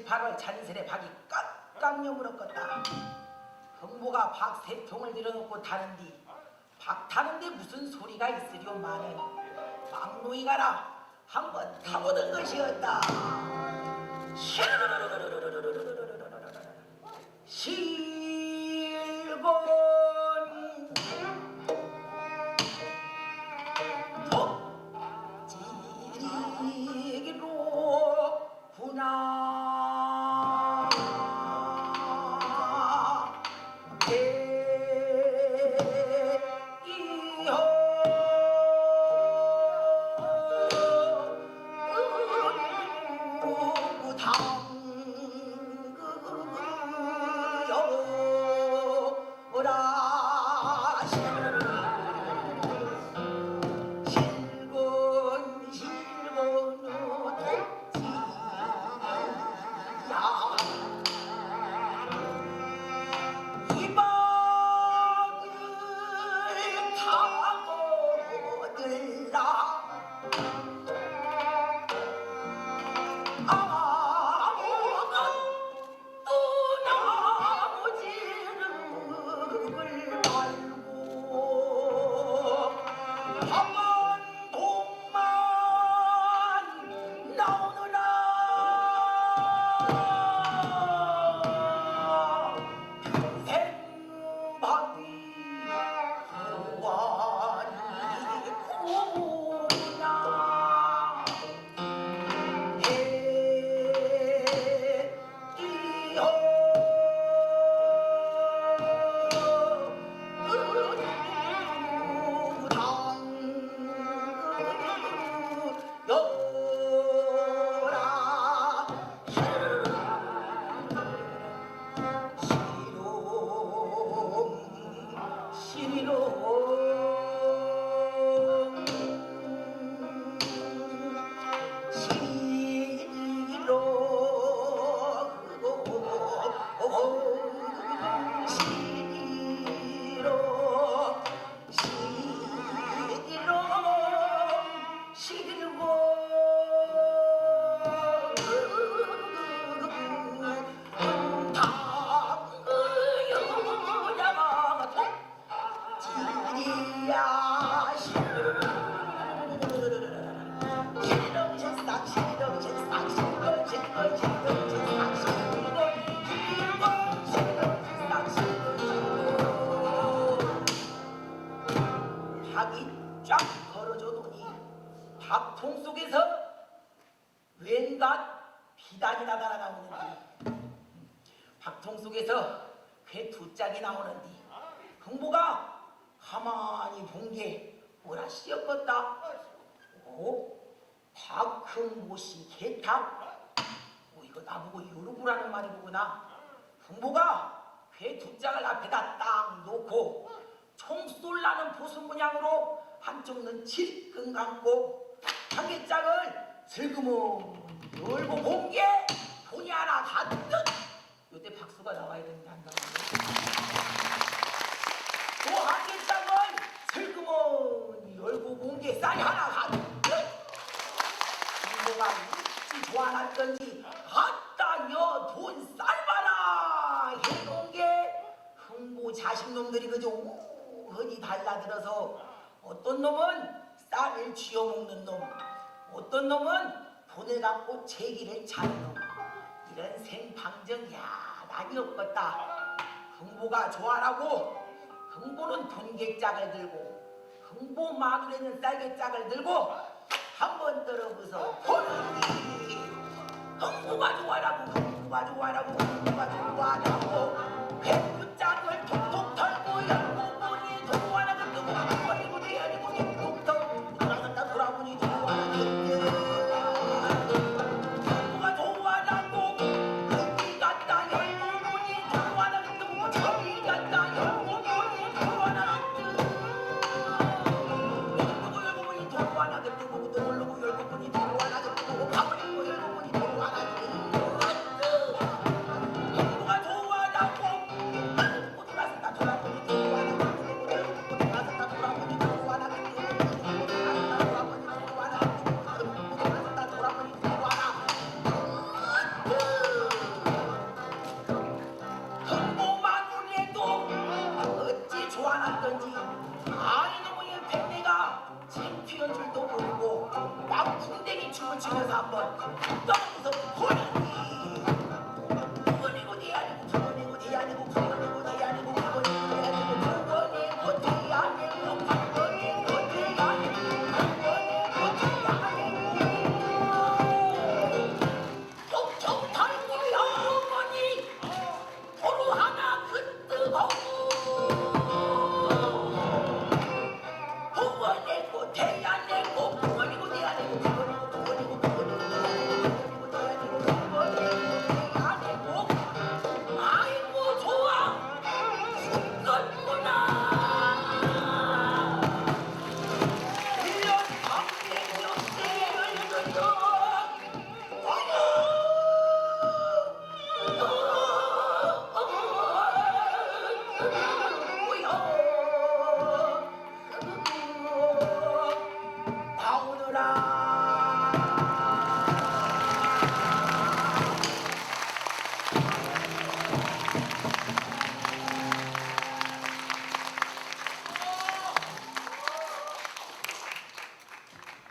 8월 잔슬에 박이 깍깍 여물었겠다. 흥보가 박 세 통을 들여놓고 타는디 박 타는데 무슨 소리가 있으려마는 막노이 가라 한번 타보던 것이었다. 실 ら。 닭통 속에서 왠가 비단이 나타나 나오는디 박통 속에서 괴두 짝이 나오는디 흥보가 가만히 본 게 뭐라 씌었겠다 오? 닭큰 못이 개닭? 오 이거 나보고 요르구라는 말이구나 흥보가 괴두 짝을 앞에다 딱 놓고 총 쏠라는 보수 문양으로 한쪽은 질끈 감고 한개 짝을 슬그머 열고 본게 돈이 하나 가득 요때 박수가 나와야 나와요? 또한 개 짝을 슬그머니 열고 본게 쌀이 하나 가득 이모가 웃지 좋아놨던지 아따 여 돈 쌀바라 해놓은 게 흥보 자식놈들이 그저 우흔히 달라들어서 어떤 놈은 쌀을 쥐어먹는 놈. 어떤 놈은 돈을 갖고 제기를 차는 놈. 이런 생방정 야단이 없겠다. 흥보가 좋아라고 흥보는 돈객짝을 들고 흥보 마누라는 쌀개짝을 들고 한번 떨어보서 보는 흥보가 좋아라고 흥보가 좋아라고 흥보가 좋아라고 춤을 추면서 한번. 떠나면서 호이